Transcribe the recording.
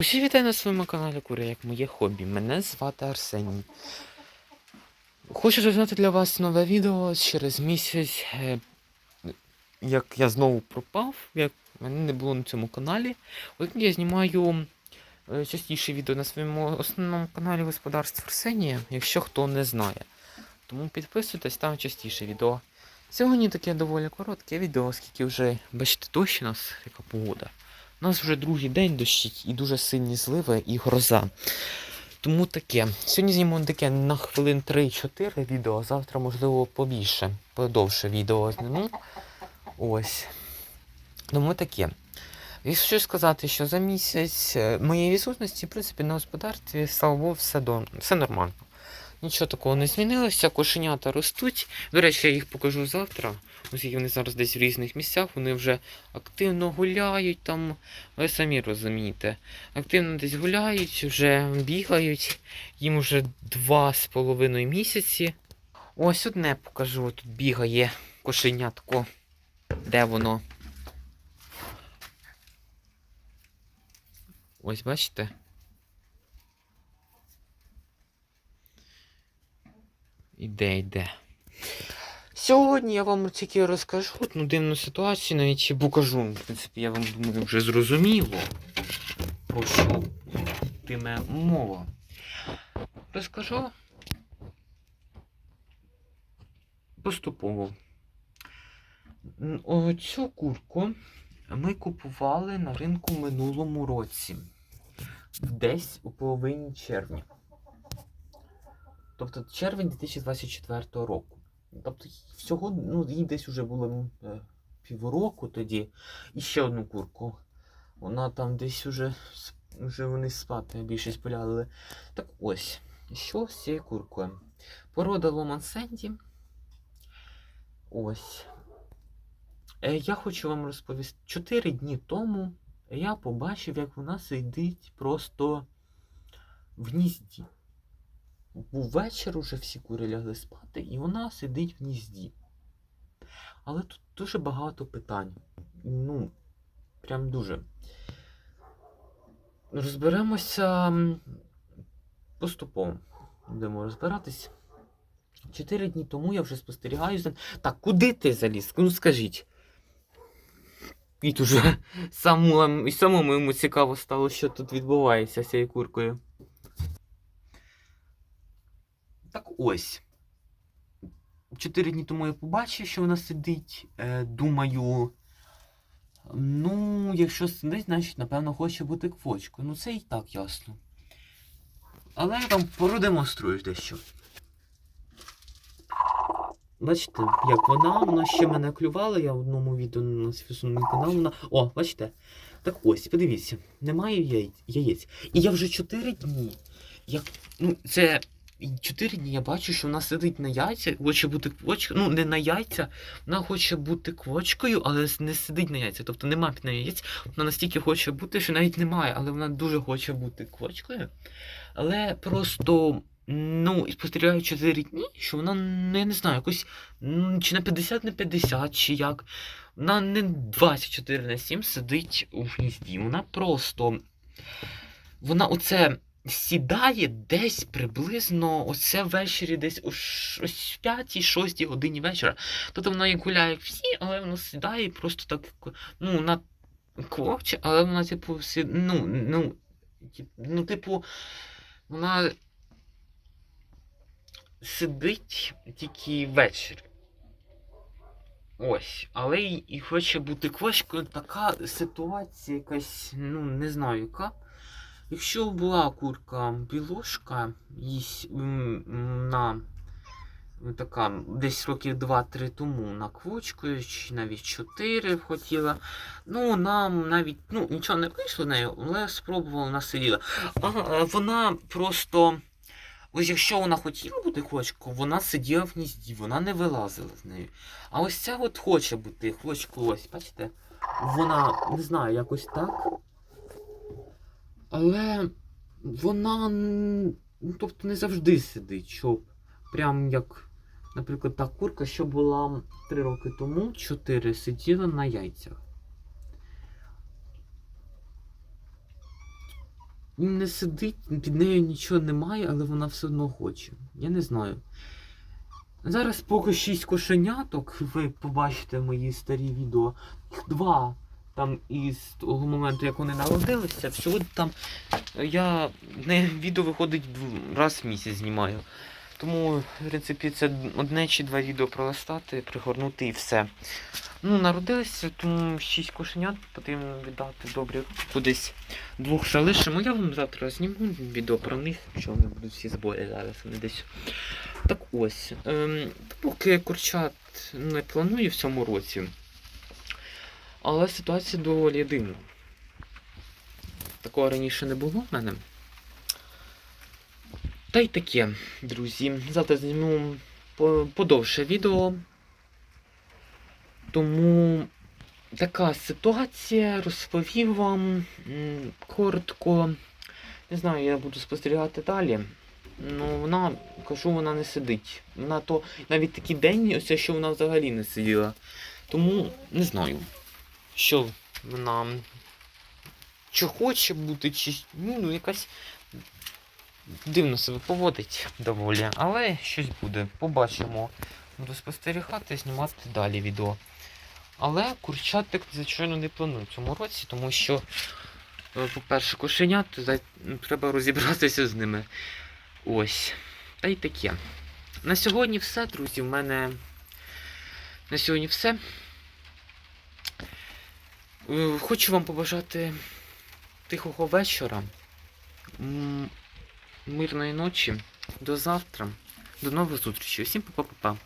Усі вітаю на своєму каналі Кури, як моє хобі. Мене звати Арсеній. Хочу розглянути для вас нове відео через місяць, е, як я знову пропав, як мене не було на цьому каналі. От я знімаю е, частіше відео на своєму основному каналі Господарство Арсенія, якщо хто не знає. Тому підписуйтесь, там частіше відео. Сьогодні таке доволі коротке відео, оскільки вже бачите дощ у нас, яка погода. У нас вже другий день дощить і дуже сильні зливи і гроза. Тому таке. Сьогодні знімемо таке на хвилин 3-4 відео, завтра, можливо, побільше, подовше відео зніму. Ось. Тому таке. Якщо сказати, що за місяць е, моєї відсутності, в принципі, на господарстві, слава все, до... все нормально. Нічого такого не змінилося, кошенята ростуть. До речі, я їх покажу завтра. Оскільки вони зараз десь в різних місцях, вони вже активно гуляють там, ви самі розумієте. Активно десь гуляють, вже бігають. Їм вже два з половиною місяці. Ось одне покажу. Тут бігає кошенятко. Де воно? Ось бачите? Іде, йде. Сьогодні я вам тільки розкажу одну дивну ситуацію, навіть ще покажу. В принципі, я вам думаю, вже зрозуміло, про що йтиме мова. Розкажу поступово. Оцю курку ми купували на ринку минулому році. Десь у половині червня. Тобто червень 2024 року. Тобто всього ну, їй десь вже було е, півроку тоді. І ще одну курку. Вона там десь уже, вже вони спати більшість полягли. Так ось, що з цією куркою? Порода Ломан Сенді. Ось. Е, я хочу вам розповісти. Чотири дні тому я побачив, як вона сидить просто в гнізді. Був вечір, уже всі кури лягли спати, і вона сидить в гнізді. Але тут дуже багато питань. Ну, прям дуже. Розберемося поступово. Будемо розбиратись. Чотири дні тому я вже спостерігаю за. Так, куди ти заліз? Ну скажіть. І тут уже самому, самому йому цікаво стало, що тут відбувається з цією куркою. Так ось. Чотири дні тому я побачив, що вона сидить. Е, думаю. Ну, якщо сидить, значить, напевно, хоче бути квочкою. Ну, це і так ясно. Але я вам продемонструю дещо. Бачите, як вона, вона ще мене клювала, я в одному відео на свій канал вона. О, бачите? Так ось, подивіться, немає яєць. І я вже 4 дні. Як, ну, це 4 дні я бачу, що вона сидить на яйця, хоче бути квочкою. Ну, не на яйця, вона хоче бути квочкою, але не сидить на яйця. Тобто нема нею яєць. Вона настільки хоче бути, що навіть немає, але вона дуже хоче бути квочкою. Але просто. Ну, і спостерігаю 4 дні, що вона, ну, я не знаю, якось чи на 50 на 50, чи як. Вона не 24 на 7 сидить у гнізді. Вона просто. Вона оце сідає десь приблизно оце ввечері, десь о 5-6 годині вечора. Тобто вона як гуляє, всі, але вона сідає просто так. Ну, вона квоче, але вона, типу, сі... ну, ну, ну, типу, вона сидить тільки ввечері. Ось, але і хоче бути квочкою. Така ситуація якась, ну, не знаю яка. Якщо була курка білушка, їсть на така десь років 2-3 тому на квочкою, чи навіть 4 хотіла. Ну, нам навіть ну, нічого не вийшло нею, але спробувала, вона сиділа. А а вона просто. Ось якщо вона хотіла бути квочкою, вона сиділа в гнізді, вона не вилазила з нею. А ось ця от хоче бути квочкою, ось, бачите? Вона, не знаю, якось так. Але вона, ну, тобто, не завжди сидить, щоб прям як, наприклад, та курка, що була 3 роки тому, 4 сиділа на яйцях. не сидить, під нею нічого немає, але вона все одно хоче. Я не знаю. Зараз поки 6 кошеняток, ви побачите мої старі відео. Їх два. Там із того моменту, як вони народилися, всього там е, я не відео виходить раз в місяць знімаю. Тому, в принципі, це одне чи два відео пролистати, пригорнути і все. Ну, народилися, тому 6 кошенят потрібно віддати добре кудись двох залишимо. Я вам завтра зніму відео про них, що вони будуть всі зборі зараз. Вони десь. Так ось. Ем, поки курчат не планую в цьому році. Але ситуація доволі дивна. Такого раніше не було в мене. Та й таке, друзі. Завтра зніму подовше відео. Тому така ситуація, розповів вам коротко. Не знаю, я буду спостерігати далі. Ну, вона, кажу, вона не сидить. Вона то навіть такий день, ось що вона взагалі не сиділа. Тому не знаю, що вона. Чи хоче бути, чи ну, ну, якась дивно себе поводить доволі. Але щось буде. Побачимо. Буду спостерігати, знімати далі відео. Але курчатик, звичайно, не планую в цьому році, тому що, е, по-перше, кошенят треба розібратися з ними. Ось. Та й таке. На сьогодні все, друзі. В мене на сьогодні все. Е, Хочу вам побажати тихого вечора, мирної ночі. До завтра. До нових зустрічей. Всім па-па-па-па.